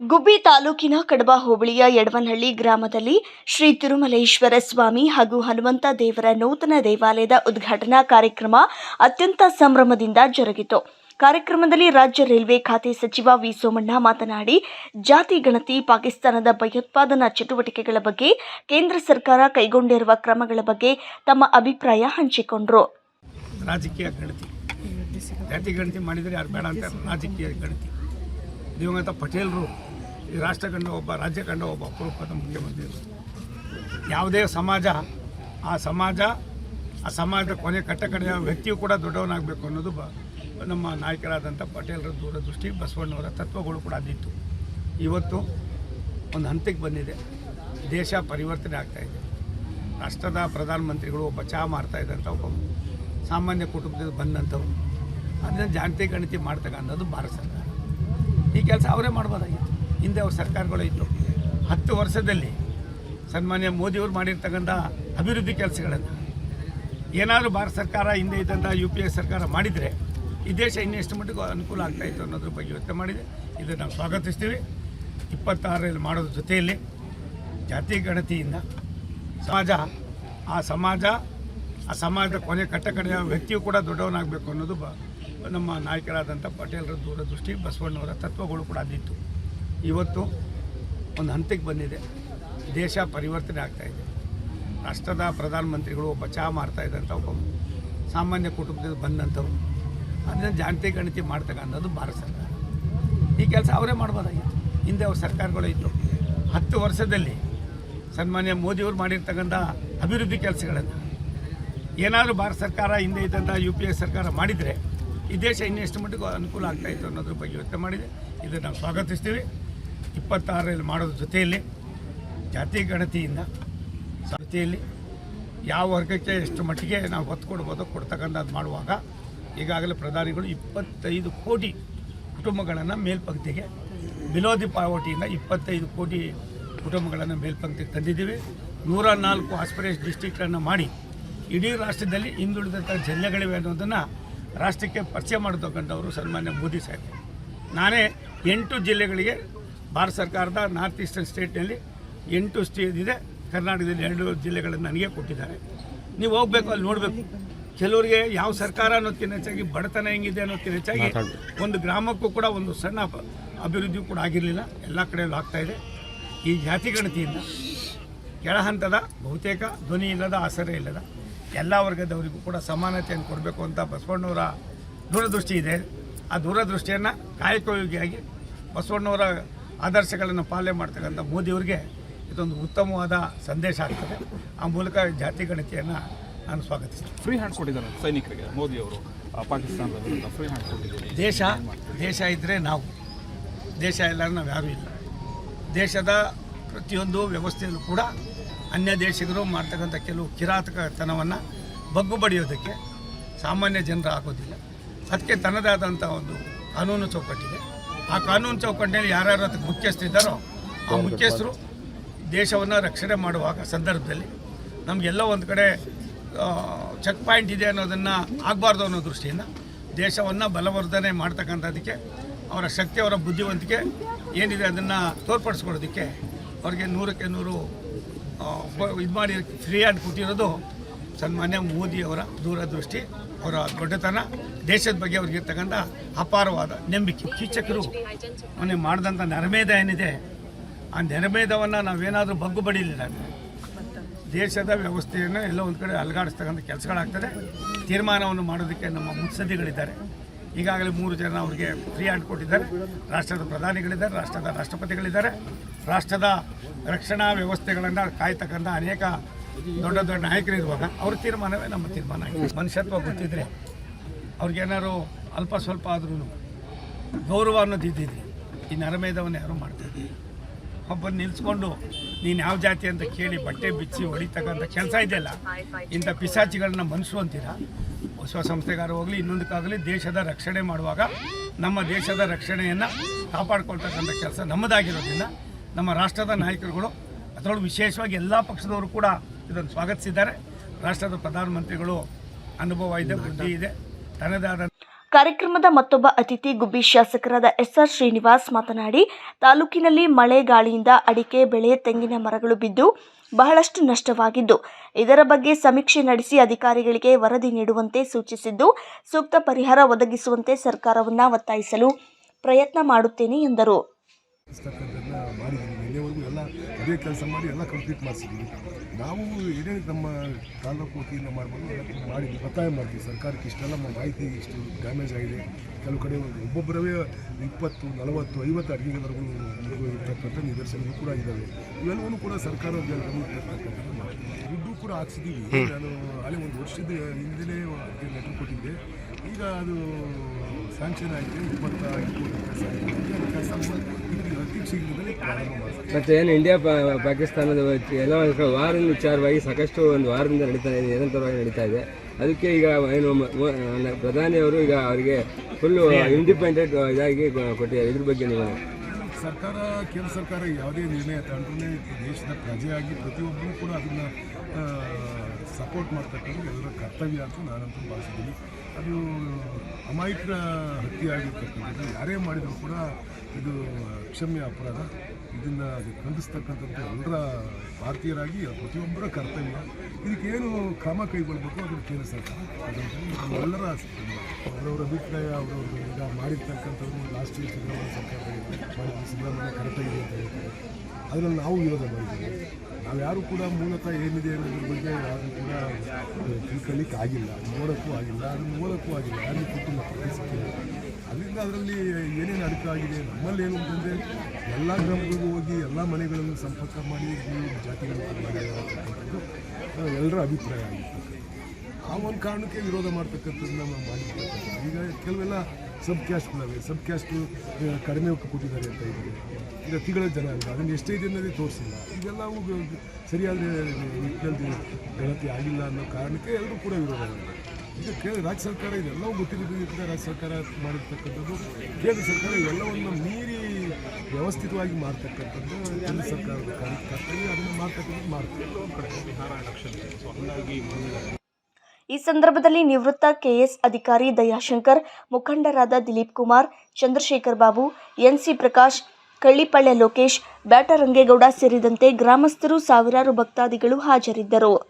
ಗುಬ್ಬಿ ತಾಲೂಕಿನ ಕಡಬ ಹೋಬಳಿಯ ಯಡವನಹಳ್ಳಿ ಗ್ರಾಮದಲ್ಲಿ ಶ್ರೀ ತಿರುಮಲೇಶ್ವರ ಸ್ವಾಮಿ ಹಾಗೂ ಹನುಮಂತ ದೇವರ ನೂತನ ದೇವಾಲಯದ ಉದ್ಘಾಟನಾ ಕಾರ್ಯಕ್ರಮ ಅತ್ಯಂತ ಸಂಭ್ರಮದಿಂದ ಜರುಗಿತು. ಕಾರ್ಯಕ್ರಮದಲ್ಲಿ ರಾಜ್ಯ ರೈಲ್ವೆ ಖಾತೆ ಸಚಿವ ವಿ ಸೋಮಣ್ಣ ಮಾತನಾಡಿ, ಜಾತಿ ಗಣತಿ, ಪಾಕಿಸ್ತಾನದ ಭಯೋತ್ಪಾದನಾ ಚಟುವಟಿಕೆಗಳ ಬಗ್ಗೆ ಕೇಂದ್ರ ಸರ್ಕಾರ ಕೈಗೊಂಡಿರುವ ಕ್ರಮಗಳ ಬಗ್ಗೆ ತಮ್ಮ ಅಭಿಪ್ರಾಯ ಹಂಚಿಕೊಂಡರು. ಜಾತಿ ಗಣತಿ ಮಾಡಿದರೆ ಯಾರು ಬೇಡ ಅಂತ ರಾಜಕೀಯ ಗಣತಿ. ದಿವಂಗತ ಪಟೇಲರು ಈ ರಾಷ್ಟ್ರ ಕಂಡ ಒಬ್ಬ, ರಾಜ್ಯ ಕಂಡ ಒಬ್ಬ ಅಪರೂಪದ ಮುಖ್ಯಮಂತ್ರಿ ಯಾವುದೇ ಸಮಾಜ, ಆ ಸಮಾಜ, ಆ ಸಮಾಜದ ಕೊನೆ ಕಟ್ಟ ಕಡೆಯ ವ್ಯಕ್ತಿಯು ಕೂಡ ದೊಡ್ಡವನಾಗಬೇಕು ಅನ್ನೋದು ಬ, ನಮ್ಮ ನಾಯಕರಾದಂಥ ಪಟೇಲರ ದೂರದೃಷ್ಟಿ, ಬಸವಣ್ಣವರ ತತ್ವಗಳು ಕೂಡ ಅದಿತ್ತು. ಇವತ್ತು ಒಂದು ಹಂತಕ್ಕೆ ಬಂದಿದೆ. ದೇಶ ಪರಿವರ್ತನೆ ಆಗ್ತಾ ಇದೆ. ರಾಷ್ಟ್ರದ ಪ್ರಧಾನಮಂತ್ರಿಗಳು ಒಬ್ಬ ಚಹಾ ಮಾಡ್ತಾ ಇದ್ದಂಥ ಒಬ್ಬ ಸಾಮಾನ್ಯ ಕುಟುಂಬದಿಂದ ಬಂದಂಥವ್ರು. ಅದನ್ನು ಜಾಣತಿ ಗಣತಿ ಮಾಡ್ತಕ್ಕ ಅನ್ನೋದು ಭಾರತ ಸರ್ಕಾರ. ಈ ಕೆಲಸ ಅವರೇ ಮಾಡ್ಬೋದಾಗಿತ್ತು. ಹಿಂದೆ ಅವ್ರ ಸರ್ಕಾರಗಳು ಇತ್ತು. ಹತ್ತು ವರ್ಷದಲ್ಲಿ ಸನ್ಮಾನ್ಯ ಮೋದಿಯವರು ಮಾಡಿರ್ತಕ್ಕಂಥ ಅಭಿವೃದ್ಧಿ ಕೆಲಸಗಳನ್ನು ಏನಾದರೂ ಭಾರತ ಸರ್ಕಾರ ಹಿಂದೆ ಇದ್ದಂಥ ಯು ಪಿ ಎ ಸರ್ಕಾರ ಮಾಡಿದರೆ ಈ ದೇಶ ಇನ್ನೆಷ್ಟು ಮಟ್ಟಿಗೂ ಅನುಕೂಲ ಆಗ್ತಾಯಿತ್ತು ಅನ್ನೋದ್ರ ಬಗ್ಗೆ ಯೋಚನೆ ಮಾಡಿದೆ. ಇದನ್ನು ನಾವು ಸ್ವಾಗತಿಸ್ತೀವಿ. ಇಪ್ಪತ್ತಾರರಲ್ಲಿ ಮಾಡೋದ್ರ ಜೊತೆಯಲ್ಲಿ ಜಾತಿ ಗಣತಿಯಿಂದ ಸಮಾಜ, ಆ ಸಮಾಜ, ಆ ಸಮಾಜದ ಕೊನೆ ಕಟ್ಟ ಕಡೆಯ ವ್ಯಕ್ತಿಯು ಕೂಡ ದೊಡ್ಡವನಾಗಬೇಕು ಅನ್ನೋದು ಬ ನಮ್ಮ ನಾಯಕರಾದಂಥ ಪಟೇಲರ ದೂರದೃಷ್ಟಿ, ಬಸವಣ್ಣವರ ತತ್ವಗಳು ಕೂಡ ಅದಿತ್ತು. ಇವತ್ತು ಒಂದು ಹಂತಕ್ಕೆ ಬಂದಿದೆ. ದೇಶ ಪರಿವರ್ತನೆ ಆಗ್ತಾ ಇದೆ. ರಾಷ್ಟ್ರದ ಪ್ರಧಾನಮಂತ್ರಿಗಳು ಒಬ್ಬ ಚಹಾ ಮಾಡ್ತಾಯಿದ್ದಂಥ ಒಬ್ಬ ಸಾಮಾನ್ಯ ಕುಟುಂಬದಿಂದ ಬಂದಂಥವ್ರು ಅದನ್ನು ಜಾಣತೆ ಗಣತಿ ಮಾಡ್ತಕ್ಕಂಥದ್ದು ಭಾರತ ಸರ್ಕಾರ. ಈ ಕೆಲಸ ಅವರೇ ಮಾಡ್ಬೋದಾಗಿತ್ತು ಹಿಂದೆ ಅವ್ರ ಸರ್ಕಾರಗಳು ಇತ್ತು. ಹತ್ತು ವರ್ಷದಲ್ಲಿ ಸನ್ಮಾನ್ಯ ಮೋದಿಯವರು ಮಾಡಿರ್ತಕ್ಕಂಥ ಅಭಿವೃದ್ಧಿ ಕೆಲಸಗಳನ್ನು ಏನಾದರೂ ಭಾರತ ಸರ್ಕಾರ ಹಿಂದೆ ಇದ್ದಂಥ ಯು ಪಿ ಎ ಸರ್ಕಾರ ಮಾಡಿದರೆ ಈ ದೇಶ ಇನ್ನೆಷ್ಟು ಮಟ್ಟಿಗೆ ಅನುಕೂಲ ಆಗ್ತಾಯಿತ್ತು ಅನ್ನೋದ್ರ ಬಗ್ಗೆ ಯೋಚನೆ ಮಾಡಿದೆ. ಇದನ್ನು ನಾವು ಸ್ವಾಗತಿಸ್ತೀವಿ. ಇಪ್ಪತ್ತಾರರಲ್ಲಿ ಮಾಡೋದ್ರ ಜೊತೆಯಲ್ಲಿ ಜಾತಿ ಗಣತಿಯಿಂದ ಜೊತೆಯಲ್ಲಿ ಯಾವ ವರ್ಗಕ್ಕೆ ಎಷ್ಟು ಮಟ್ಟಿಗೆ ನಾವು ಒತ್ತು ಕೊಡ್ಬೋದೋ ಕೊಡ್ತಕ್ಕಂಥದ್ದು ಮಾಡುವಾಗ ಈಗಾಗಲೇ ಪ್ರಧಾನಿಗಳು ಇಪ್ಪತ್ತೈದು ಕೋಟಿ ಕುಟುಂಬಗಳನ್ನು ಮೇಲ್ಪಂಕ್ತಿಗೆ ಬಿಲೋ ದಿ ಪಾವಟಿಯಿಂದ ಇಪ್ಪತ್ತೈದು ಕೋಟಿ ಕುಟುಂಬಗಳನ್ನು ಮೇಲ್ಪಂಕ್ತಿಗೆ ತಂದಿದ್ದೀವಿ. ನೂರ ನಾಲ್ಕು ಆಸ್ಪಿರೇಷನ್ ಡಿಸ್ಟಿಕ್ಗಳನ್ನು ಮಾಡಿ ಇಡೀ ರಾಷ್ಟ್ರದಲ್ಲಿ ಹಿಂದುಳಿದಂಥ ಜಿಲ್ಲೆಗಳಿವೆ ಅನ್ನೋದನ್ನು ರಾಷ್ಟ್ರಕ್ಕೆ ಪರಿಚಯ ಮಾಡತಕ್ಕಂಥವರು ಸನ್ಮಾನ್ಯ ಮೋದಿ ಸಾಹೇಬ್ ನಾನೇ ಎಂಟು ಜಿಲ್ಲೆಗಳಿಗೆ ಭಾರತ ಸರ್ಕಾರದ ನಾರ್ತ್ ಈಸ್ಟರ್ನ್ ಸ್ಟೇಟ್ನಲ್ಲಿ ಎಂಟು ಸ್ಟೇಟ್ ಇದೆ ಕರ್ನಾಟಕದಲ್ಲಿ ಎರಡು ಜಿಲ್ಲೆಗಳನ್ನು ನನಗೆ ಕೊಟ್ಟಿದ್ದಾರೆ. ನೀವು ಹೋಗಬೇಕು ಅಲ್ಲಿ ನೋಡಬೇಕು. ಕೆಲವರಿಗೆ ಯಾವ ಸರ್ಕಾರ ಅನ್ನೋದಕ್ಕಿಂತ ಹೆಚ್ಚಾಗಿ ಬಡತನ ಹೆಂಗಿದೆ ಅನ್ನೋದಕ್ಕಿಂತ ಹೆಚ್ಚಾಗಿ ಒಂದು ಗ್ರಾಮಕ್ಕೂ ಕೂಡ ಒಂದು ಸಣ್ಣ ಅಭಿವೃದ್ಧಿ ಕೂಡ ಆಗಿರಲಿಲ್ಲ. ಎಲ್ಲ ಕಡೆಯಲ್ಲೂ ಆಗ್ತಾ ಇದೆ. ಈ ಜಾತಿ ಗಣತಿಯಿಂದ ಕೆಳ ಹಂತದ ಬಹುತೇಕ ಧ್ವನಿ ಇಲ್ಲದ ಆಸರೆ ಇಲ್ಲದ ಎಲ್ಲ ವರ್ಗದವರಿಗೂ ಕೂಡ ಸಮಾನತೆಯನ್ನು ಕೊಡಬೇಕು ಅಂತ ಬಸವಣ್ಣವರ ದೂರದೃಷ್ಟಿ ಇದೆ. ಆ ದೂರದೃಷ್ಟಿಯನ್ನು ಕಾಯಕಯೋಗಿಯಾಗಿ ಬಸವಣ್ಣವರ ಆದರ್ಶಗಳನ್ನು ಪಾಲನೆ ಮಾಡ್ತಕ್ಕಂಥ ಮೋದಿಯವರಿಗೆ ಇದೊಂದು ಉತ್ತಮವಾದ ಸಂದೇಶ ಆಗ್ತದೆ. ಆ ಮೂಲಕ ಜಾತಿ ಗಣತಿಯನ್ನು ನಾನು ಸ್ವಾಗತಿಸ್ತೀನಿ. ಫ್ರೀ ಹ್ಯಾಂಡ್ ಕೊಟ್ಟಿದ್ದಾರೆ ಸೈನಿಕರಿಗೆ ಮೋದಿಯವರು. ಪಾಕಿಸ್ತಾನದ ವಿರುದ್ಧ ಫ್ರೀ ಹ್ಯಾಂಡ್ ಕೊಟ್ಟಿದ್ದಾರೆ. ದೇಶ ದೇಶ ಇದ್ದರೆ ನಾವು. ದೇಶ ಇಲ್ಲ ನಾವು ಯಾರೂ ಇಲ್ಲ. ದೇಶದ ಪ್ರತಿಯೊಂದು ವ್ಯವಸ್ಥೆಯಲ್ಲೂ ಕೂಡ ಅನ್ಯ ದೇಶಿಗರು ಮಾಡ್ತಕ್ಕಂಥ ಕೆಲವು ಕಿರಾತಕತನವನ್ನು ಬಗ್ಗು ಬಡಿಯೋದಕ್ಕೆ ಸಾಮಾನ್ಯ ಜನರ ಆಗೋದಿಲ್ಲ. ಅದಕ್ಕೆ ತನ್ನದೇ ಆದಂಥ ಒಂದು ಕಾನೂನು ಚೌಕಟ್ಟಿದೆ. ಆ ಕಾನೂನು ಚೌಕಟ್ಟಿನಲ್ಲಿ ಯಾರ್ಯಾರು ಅದಕ್ಕೆ ಮುಖ್ಯಸ್ಥರಿದ್ದಾರೋ ಆ ಮುಖ್ಯಸ್ಥರು ದೇಶವನ್ನು ರಕ್ಷಣೆ ಮಾಡುವಾಗ ಸಂದರ್ಭದಲ್ಲಿ ನಮಗೆಲ್ಲ ಒಂದು ಕಡೆ ಚೆಕ್ ಪಾಯಿಂಟ್ ಇದೆ ಅನ್ನೋದನ್ನು ಆಗಬಾರ್ದು ಅನ್ನೋ ದೃಷ್ಟಿಯಿಂದ ದೇಶವನ್ನು ಬಲವರ್ಧನೆ ಮಾಡ್ತಕ್ಕಂಥದಕ್ಕೆ ಅವರ ಶಕ್ತಿ ಅವರ ಬುದ್ಧಿವಂತಿಕೆ ಏನಿದೆ ಅದನ್ನು ತೋರ್ಪಡಿಸ್ಕೊಡೋದಕ್ಕೆ ಅವ್ರಿಗೆ ನೂರಕ್ಕೆ ನೂರು ಇದು ಮಾಡಿ ಫ್ರೀ ಆ್ಯಂಡ್ ಕೊಟ್ಟಿರೋದು ಸನ್ಮಾನ್ಯ ಮೋದಿಯವರ ದೂರದೃಷ್ಟಿ. ಅವರ ದೊಡ್ಡತನ ದೇಶದ ಬಗ್ಗೆ ಅವ್ರಿಗಿರ್ತಕ್ಕಂಥ ಅಪಾರವಾದ ನಂಬಿಕೆ. ಶಿಕ್ಷಕರು ಮೊನ್ನೆ ಮಾಡಿದಂಥ ನರಮೇಧ ಏನಿದೆ? ಆ ನರಮೇಧವನ್ನು ನಾವೇನಾದರೂ ಬಗ್ಗು ಬಡಿಲಿಲ್ಲ ದೇಶದ ವ್ಯವಸ್ಥೆಯನ್ನು ಎಲ್ಲ ಒಂದು ಕಡೆ ಅಲುಗಾಡಿಸ್ತಕ್ಕಂಥ ಕೆಲಸಗಳಾಗ್ತದೆ. ತೀರ್ಮಾನವನ್ನು ಮಾಡೋದಕ್ಕೆ ನಮ್ಮ ಮುತ್ಸದ್ದಿಗಳಿದ್ದಾರೆ. ಈಗಾಗಲೇ ಮೂರು ಜನ ಅವರಿಗೆ ಫ್ರೀ ಹ್ಯಾಂಡ್ ಕೊಟ್ಟಿದ್ದಾರೆ. ರಾಷ್ಟ್ರದ ಪ್ರಧಾನಿಗಳಿದ್ದಾರೆ, ರಾಷ್ಟ್ರದ ರಾಷ್ಟ್ರಪತಿಗಳಿದ್ದಾರೆ. ರಾಷ್ಟ್ರದ ರಕ್ಷಣಾ ವ್ಯವಸ್ಥೆಗಳನ್ನು ಕಾಯ್ತಕ್ಕಂಥ ಅನೇಕ ದೊಡ್ಡ ದೊಡ್ಡ ನಾಯಕರಿರುವಾಗ ಅವ್ರ ತೀರ್ಮಾನವೇ ನಮ್ಮ ತೀರ್ಮಾನ. ಆಗಿದೆ ಮನುಷ್ಯತ್ವ ಗೊತ್ತಿದ್ರೆ ಅವ್ರಿಗೇನಾದ್ರು ಅಲ್ಪ ಸ್ವಲ್ಪ ಆದ್ರೂ ಗೌರವ ಅನ್ನೋದು ಇದ್ದಿದ್ರೆ ಈ ನರಮೇಧವನ್ನು ಯಾರು ಮಾಡ್ತಾರೆ ಒಬ್ಬ ನಿಲ್ಸ್ಕೊಂಡು ನೀನು ಯಾವ ಜಾತಿ ಅಂತ ಕೇಳಿ ಬಟ್ಟೆ ಬಿಚ್ಚಿ ಹೊಡಿತಕ್ಕಂಥ ಕೆಲಸ ಇದೆಯಲ್ಲ, ಇಂಥ ಪಿಸಾಚಿಗಳನ್ನ ಮನಸ್ಸು ಅಂತೀರಾ? ವಿಶ್ವಸಂಸ್ಥೆಗಾರ ಹೋಗಲಿ, ಇನ್ನೊಂದಕ್ಕಾಗಲಿ ದೇಶದ ರಕ್ಷಣೆ ಮಾಡುವಾಗ ನಮ್ಮ ದೇಶದ ರಕ್ಷಣೆಯನ್ನು ಕಾಪಾಡ್ಕೊಳ್ತಕ್ಕಂಥ ಕೆಲಸ ನಮ್ಮದಾಗಿರೋದ್ರಿಂದ ನಮ್ಮ ರಾಷ್ಟ್ರದ ನಾಯಕರುಗಳು ಅದರೊಳಗೆ ವಿಶೇಷವಾಗಿ ಎಲ್ಲ ಪಕ್ಷದವರು ಕೂಡ ಇದನ್ನು ಸ್ವಾಗತಿಸಿದ್ದಾರೆ. ರಾಷ್ಟ್ರದ ಪ್ರಧಾನಮಂತ್ರಿಗಳು ಅನುಭವ ಇದೆ ಬುದ್ಧಿ ಇದೆ. ತನ್ನದಾದ ಕಾರ್ಯಕ್ರಮದ ಮತ್ತೊಬ್ಬ ಅತಿಥಿ ಗುಬ್ಬಿ ಶಾಸಕರಾದ ಎಸ್ಆರ್ ಶ್ರೀನಿವಾಸ್ ಮಾತನಾಡಿ ತಾಲೂಕಿನಲ್ಲಿ ಮಳೆ ಗಾಳಿಯಿಂದ ಅಡಿಕೆ ಬೆಳೆ ತೆಂಗಿನ ಮರಗಳು ಬಿದ್ದು ಬಹಳಷ್ಟು ನಷ್ಟವಾಗಿದ್ದು ಇದರ ಬಗ್ಗೆ ಸಮೀಕ್ಷೆ ನಡೆಸಿ ಅಧಿಕಾರಿಗಳಿಗೆ ವರದಿ ನೀಡುವಂತೆ ಸೂಚಿಸಿದ್ದು ಸೂಕ್ತ ಪರಿಹಾರ ಒದಗಿಸುವಂತೆ ಸರ್ಕಾರವನ್ನು ಒತ್ತಾಯಿಸಲು ಪ್ರಯತ್ನ ಮಾಡುತ್ತೇನೆ ಎಂದರು. ಇಲ್ಲಿವರೆಗೂ ಎಲ್ಲ ಅದೇ ಕೆಲಸ ಮಾಡಿ ಎಲ್ಲ ಕಂಪ್ಲೀಟ್ ಮಾಡಿಸಿದ್ದೀವಿ ನಾವು ಏನೇ ನಮ್ಮ ತಾಲೂಕು ವತಿಯಿಂದ ಮಾಡ್ಬೋದು ಮಾಡಿ ಒತ್ತಾಯ ಮಾಡ್ತೀವಿ ಸರ್ಕಾರಕ್ಕೆ ಇಷ್ಟೆಲ್ಲ ನಮ್ಮ ಮಾಹಿತಿ, ಇಷ್ಟು ಡ್ಯಾಮೇಜ್ ಆಗಿದೆ. ಕೆಲವು ಕಡೆ ಒಬ್ಬೊಬ್ಬರವೇ ಇಪ್ಪತ್ತು, ನಲವತ್ತು, ಐವತ್ತು ಅಡುಗೆವರೆಗೂ ಇರ್ತಕ್ಕಂಥ ನಿದರ್ಶನಗಳು ಕೂಡ ಇದ್ದಾವೆ. ಇವೆಲ್ಲವೂ ಕೂಡ ಸರ್ಕಾರ ದುಡ್ಡು ಕೂಡ ಹಾಕ್ಸಿದ್ದೀವಿ ನಾನು ಅಲ್ಲಿ ಒಂದು ವರ್ಷದ ಹಿಂದೆ ಲೆಟರ್ ಕೊಟ್ಟಿದ್ದೆ. ಈಗ ಅದು ಸ್ಯಾಂಕ್ಷನ್ ಆಯಿತು ಇಪ್ಪತ್ತ ಇಪ್ಪತ್ತು ಕೆಲಸ ಅತಿ ಶೀಘ್ರದಲ್ಲಿ ಪ್ರಾರಂಭ ಮಾಡ್ತೀವಿ ಮತ್ತೆ ಏನು ಇಂಡಿಯಾ ಪಾಕಿಸ್ತಾನದ ಎಲ್ಲ ವಾರದ ವಿಚಾರವಾಗಿ ಸಾಕಷ್ಟು ಒಂದು ವಾರದಿಂದ ನಡೀತಾ ಇದೆ ನಿರಂತರವಾಗಿ ನಡೀತಾ ಇದೆ. ಅದಕ್ಕೆ ಈಗ ಏನು ಪ್ರಧಾನಿಯವರು ಈಗ ಅವರಿಗೆ ಫುಲ್ಲು ಇಂಡಿಪೆಂಡೆಂಟ್ ಇದಾಗಿ ಕೊಟ್ಟಿದ್ದಾರೆ. ಇದ್ರ ಬಗ್ಗೆ ನೀವು ಸರ್ಕಾರ ಕೇಂದ್ರ ಸರ್ಕಾರ ಯಾವುದೇ ನಿರ್ಣಯ ತಗೊಂಡ್ರೆ ದೇಶದ ಪ್ರಜೆಯಾಗಿ ಪ್ರತಿಯೊಬ್ಬರೂ ಕೂಡ ಅದನ್ನು ಸಪೋರ್ಟ್ ಮಾಡ್ತಕ್ಕಂಥ ಎಲ್ಲರ ಕರ್ತವ್ಯ ಅಂತ ನಾನಂತೂ ಭಾವಿಸಿದ್ದೀನಿ. ಅದು ಅಮಾಯಕರ ಹತ್ಯೆ ಆಗಿರ್ತಕ್ಕಂಥದ್ದು ಯಾರೇ ಮಾಡಿದರೂ ಕೂಡ ಇದು ಕ್ಷಮ್ಯ ಅಪರಾಧ. ಇದನ್ನು ಖಂಡಿಸ್ತಕ್ಕಂಥದ್ದು ಎಲ್ಲರ ಭಾರತೀಯರಾಗಿ ಪ್ರತಿಯೊಬ್ಬರ ಕರ್ತವ್ಯ. ಇದಕ್ಕೇನು ಕ್ರಮ ಕೈಗೊಳ್ಳಬೇಕು ಅದನ್ನು ಕೇಂದ್ರ ಸರ್ಕಾರ. ಅದನ್ನು ಎಲ್ಲರ ಅವರವರ ಅಭಿಪ್ರಾಯ, ಅವರವ್ರು ಈಗ ಮಾಡಿರ್ತಕ್ಕಂಥದ್ದು ಲಾಸ್ಟ್ ಇಯರ್ ಸಿದ್ದರಾಮಯ್ಯ ಸರ್ಕಾರ ಮಾಡಿದ್ದು, ಸಿದ್ದರಾಮಯ್ಯ ಕರೆಕ್ಟಾಗಿದೆ ಅಂತ ಹೇಳ್ತಾರೆ. ಅದರಲ್ಲಿ ನಾವು ವಿರೋಧ ಮಾಡಿದ್ದೀವಿ. ನಾವು ಯಾರು ಕೂಡ ಮೂಲತಃ ಏನಿದೆ ಅನ್ನೋದ್ರ ಬಗ್ಗೆ ಯಾರು ಕೂಡ ತಿಳ್ಕೊಳ್ಳಿಕ್ಕೆ ಆಗಿಲ್ಲ. ನೋಡೋಕ್ಕೂ ಆಗಿಲ್ಲ ಅದನ್ನು ನೋಡೋಕ್ಕೂ ಆಗಿಲ್ಲ. ಯಾರಿಗೂ ಕುಟುಂಬ ಸಿಕ್ಕಿಲ್ಲ ಅದರಿಂದ ಅದರಲ್ಲಿ ಏನೇನು ಅಡಕ ಆಗಿದೆ, ನಮ್ಮಲ್ಲಿ ಏನು ಅಂತಂದರೆ ಎಲ್ಲ ಗ್ರಾಮಗಳಿಗೂ ಹೋಗಿ ಎಲ್ಲ ಮನೆಗಳನ್ನು ಸಂಪರ್ಕ ಮಾಡಿ ಜಾತಿಗಳನ್ನು ಎಲ್ಲರ ಅಭಿಪ್ರಾಯ ಆಗಿರ್ತಕ್ಕಂಥದ್ದು. ಆ ಒಂದು ಕಾರಣಕ್ಕೆ ವಿರೋಧ ಮಾಡ್ತಕ್ಕಂಥದ್ದನ್ನ ನಾವು ಮಾಡಿರ್ತಕ್ಕಂಥದ್ದು ಈಗ ಕೆಲವೆಲ್ಲ ಸಬ್ ಕ್ಯಾಸ್ಟ್ಗಳಿವೆ. ಸಬ್ ಕ್ಯಾಸ್ಟು ಕಡಿಮೆ ಕೊಟ್ಟಿದ್ದಾರೆ ಅಂತ ಇದ್ದಾರೆ ಈಗ ತಿಂಗಳ ಜನ ಇಲ್ಲ ಅದನ್ನು ಎಷ್ಟೇ ಇದೆ ಅನ್ನೋದೇ ತೋರಿಸಿಲ್ಲ ಇದೆಲ್ಲವೂ ಸರಿಯಾದ ನಿಟ್ಟಿನಲ್ಲಿ ಗಣತಿ ಆಗಿಲ್ಲ ಅನ್ನೋ ಕಾರಣಕ್ಕೆ ಎಲ್ಲರೂ ಕೂಡ ವಿರೋಧ ಮಾಡಿದ್ದಾರೆ. ಈಗ ಕೇಳಿ, ರಾಜ್ಯ ಸರ್ಕಾರ ಇದೆಲ್ಲವೂ ಗೊತ್ತಿರೋದ್ರಿಂದ ರಾಜ್ಯ ಸರ್ಕಾರ ಮಾಡಿರ್ತಕ್ಕಂಥದ್ದು, ಕೇಂದ್ರ ಸರ್ಕಾರ ಎಲ್ಲವನ್ನು ಮೀರಿ ವ್ಯವಸ್ಥಿತವಾಗಿ ಮಾಡ್ತಕ್ಕಂಥದ್ದು ಕೇಂದ್ರ ಸರ್ಕಾರದ ಕಾರ್ಯಕರ್ತರಿಗೆ ಅದನ್ನು ಮಾಡ್ತಕ್ಕಂಥದ್ದು ಮಾಡ್ತೀವಿ ಈ ಸಂದರ್ಭದಲ್ಲಿ ನಿವೃತ್ತ ಕೆಎಸ್ ಅಧಿಕಾರಿ ದಯಾಶಂಕರ್, ಮುಖಂಡರಾದ ದಿಲೀಪ್ ಕುಮಾರ್, ಚಂದ್ರಶೇಖರ್ ಬಾಬು, ಎನ್ಸಿ ಪ್ರಕಾಶ್, ಕಳ್ಳಿಪಳ್ಳೆ ಲೋಕೇಶ್, ಬ್ಯಾಟರಂಗೇಗೌಡ ಸೇರಿದಂತೆ ಗ್ರಾಮಸ್ಥರು ಸಾವಿರಾರು ಭಕ್ತಾದಿಗಳು ಹಾಜರಿದ್ದರು.